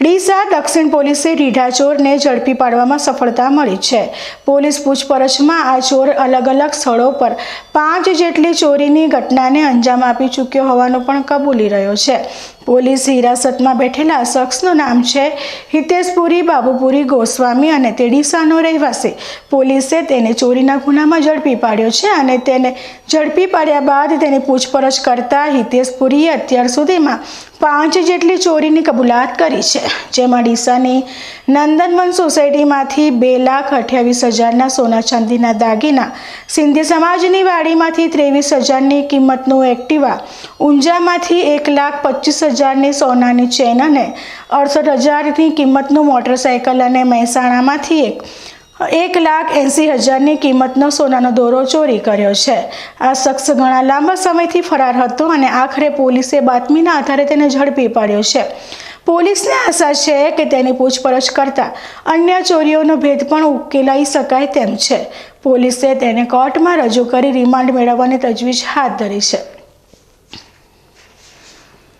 ડીસા દક્ષિણ પોલીસે રીઢા ચોરને ઝડપી પાડવામાં સફળતા મળી છે. પોલીસ પૂછપરછમાં આ ચોર અલગ અલગ સ્થળો પર પાંચ જેટલી ચોરીની ઘટનાને અંજામ આપી ચૂક્યો હોવાનું પણ કબૂલી રહ્યો છે. પોલીસ હિરાસતમાં બેઠેલા શખ્સનું નામ છે હિતેશપુરી બાબુપુરી ગોસ્વામી અને તે ડીસાનો રહેવાસી. પોલીસે તેને ચોરીના ગુનામાં ઝડપી પાડ્યો છે અને તેને ઝડપી પાડ્યા બાદ તેની પૂછપરછ કરતા હિતેશપુરીએ અત્યાર સુધીમાં પાંચ જેટલી ચોરીની કબૂલાત કરી છે. જેમાં ડીસાની નંદનવન સોસાયટીમાંથી બે લાખ અઠ્યાવીસ હજારના સોના ચાંદીના દાગીના, સિંધી સમાજની વાડીમાંથી ત્રેવીસ હજારની કિંમતનું એક્ટિવા, ઊંઝામાંથી એક લાખ પચીસ હજારની સોનાની ચેન અને અડસઠ હજારની કિંમતનું મોટરસાયકલ અને મહેસાણામાંથી એક એક લાખ એંસી હજારની કિંમતનો સોનાનો દોરો ચોરી કર્યો છે. આ શખ્સ ઘણા લાંબા સમયથી ફરાર હતો અને આખરે પોલીસે બાતમીના આધારે તેને ઝડપી પાડ્યો છે. પોલીસને આશા છે કે તેની પૂછપરછ કરતાં અન્ય ચોરીઓનો ભેદ પણ ઉકેલાઈ શકાય તેમ છે. પોલીસે તેને કોર્ટમાં રજૂ કરી રિમાન્ડ મેળવવાની તજવીજ હાથ ધરી છે.